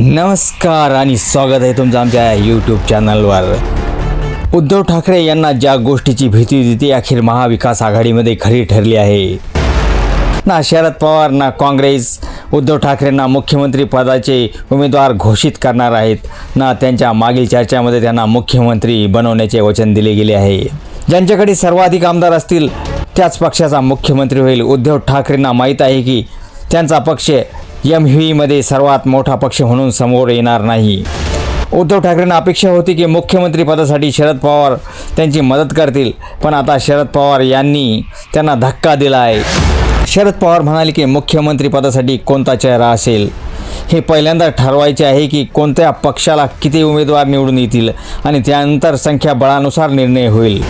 नमस्कार आणि स्वागत आहे तुमचं आमच्या यूट्यूब चॅनलवर उद्धव ठाकरे यांना ज्या गोष्टीची भीती होती अखेर महाविकास आघाडीमध्ये खरी ठरली आहे. ना शरद पवार ना काँग्रेस उद्धव ठाकरेंना मुख्यमंत्री पदाचे उमेदवार घोषित करणार आहेत. ना त्यांच्या मागील चर्चामध्ये त्यांना मुख्यमंत्री बनवण्याचे वचन दिले गेले आहे. ज्यांच्याकडे सर्वाधिक आमदार असतील त्याच पक्षाचा मुख्यमंत्री होईल. उद्धव ठाकरेंना माहीत आहे की त्यांचा पक्ष एम व्हीमध्ये सर्वात मोठा पक्ष म्हणून समोर येणार नाही. उद्धव ठाकरेंना अपेक्षा होती की मुख्यमंत्री पदासाठी शरद पवार त्यांची मदत करतील पण आता शरद पवार यांनी त्यांना धक्का दिला आहे. शरद पवार म्हणाले की मुख्यमंत्री पदासाठी कोणता चेहरा असेल? हे पहिल्यांदा ठरवायचे आहे की कोणत्या पक्षाला किती उमेदवार निवडून येतील आणि त्यानंतर संख्याबळानुसार निर्णय होईल.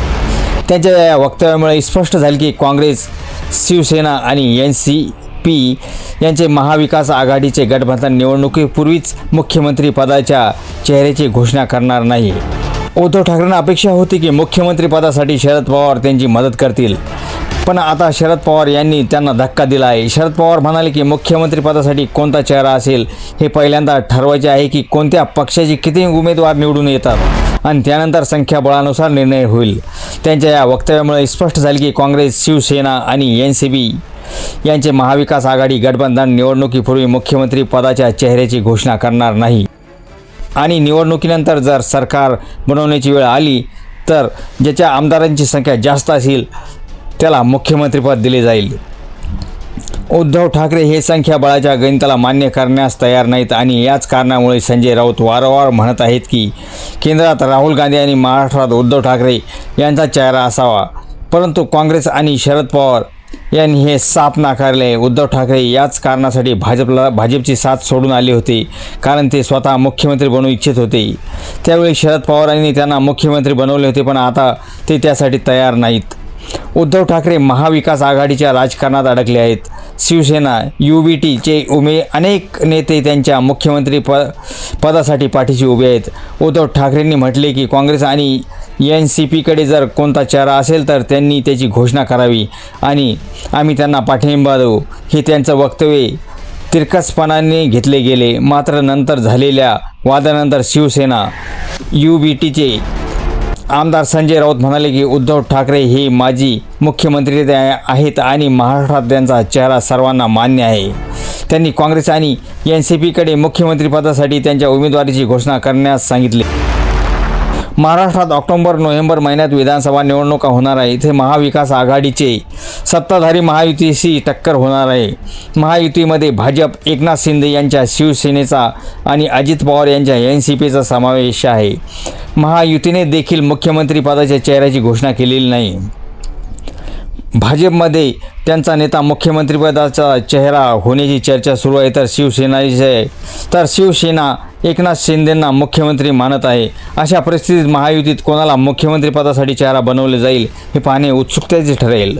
त्यांच्या या वक्तव्यामुळे स्पष्ट झाले की काँग्रेस शिवसेना आणि एन सी पी यांचे महाविकास आघाडीचे गठबंधन निवडणुकीपूर्वीच मुख्यमंत्री पदाच्या चेहऱ्याची घोषणा करणार नाही. उद्धव ठाकरेंना अपेक्षा होती की मुख्यमंत्रीपदासाठी शरद पवार त्यांची मदत करतील. पण आता शरद पवार यांनी त्यांना धक्का दिला आहे शरद पवार म्हणाले की मुख्यमंत्रीपदासाठी कोणता चेहरा असेल हे पहिल्यांदा ठरवायचे आहे की कोणत्या पक्षाचे किती उमेदवार निवडून येतात आणि त्यानंतर संख्याबळानुसार निर्णय होईल. त्यांच्या या वक्तव्यामुळे स्पष्ट झाले की काँग्रेस शिवसेना आणि एन सी बी यांचे महाविकास आघाडी गठबंधन निवडणुकीपूर्वी मुख्यमंत्री पदाच्या चेहऱ्याची घोषणा करणार नाही. आणि निवडणुकीनंतर जर सरकार बनवण्याची वेळ आली तर ज्याच्या आमदारांची संख्या जास्त असेल त्याला मुख्यमंत्रीपद दिले जाईल. उद्धव ठाकरे हे संख्याबळाच्या गणिताला मान्य करण्यास तयार नाहीत आणि याच कारणामुळे संजय राऊत वारंवार म्हणत आहेत की केंद्रात राहुल गांधी आणि महाराष्ट्रात उद्धव ठाकरे यांचा चेहरा असावा. परंतु काँग्रेस आणि शरद पवार यांनी हे साप नाकारले. उद्धव ठाकरे याच कारणासाठी भाजपला भाजपची साथ सोडून आले होते कारण ते स्वतः मुख्यमंत्री बनू इच्छित होते. त्यावेळी शरद पवारांनी त्यांना मुख्यमंत्री बनवले होते पण आता ते त्यासाठी तयार नाहीत. उद्धव ठाकरे महाविकास आघाडीच्या राजकारणात अडकले आहेत. शिवसेना यू बी टीचे उमे अनेक नेते त्यांच्या मुख्यमंत्री प पदासाठी पाठीशी उभे आहेत. उद्धव ठाकरेंनी म्हटले की काँग्रेस आणि एन सी पीकडे जर कोणता चेहरा असेल तर त्यांनी त्याची घोषणा करावी. आणि आम्ही त्यांना पाठिंबा देऊ. हे त्यांचं वक्तव्य तिरकसपणाने घेतले गेले. मात्र नंतर झालेल्या वादानंतर शिवसेना यू बी टीचे आमदार संजय राऊत म्हणाले की उद्धव ठाकरे हे माजी मुख्यमंत्री आहेत आणि महाराष्ट्रात त्यांचा चेहरा सर्वांना मान्य आहे. त्यांनी काँग्रेस आणि एन सी पीकडे मुख्यमंत्रीपदासाठी त्यांच्या उमेदवारीची घोषणा करण्यास सांगितले. महाराष्ट्रात ऑक्टोबर नोव्हेंबर महिन्यात विधानसभा निवडणुका होणार आहे. इथे महाविकास आघाडीचे सत्ताधारी महायुतीशी टक्कर होणार आहे. महायुतीमध्ये भाजप एकनाथ शिंदे यांच्या शिवसेनेचा आणि अजित पवार यांच्या एन सी पीचा समावेश आहे. महायुतीने देखील मुख्यमंत्री पदाच्या चेहऱ्याची घोषणा केलेली नाही. भाजपमध्ये त्यांचा नेता मुख्यमंत्रीपदाचा चेहरा होण्याची चर्चा सुरू आहे तर शिवसेनाचे तर शिवसेना एकनाथ शिंदेंना मुख्यमंत्री मानत आहे. अशा परिस्थितीत महायुतीत कोणाला मुख्यमंत्रीपदासाठी चेहरा बनवले जाईल हे पाहणे उत्सुकतेचे ठरेल.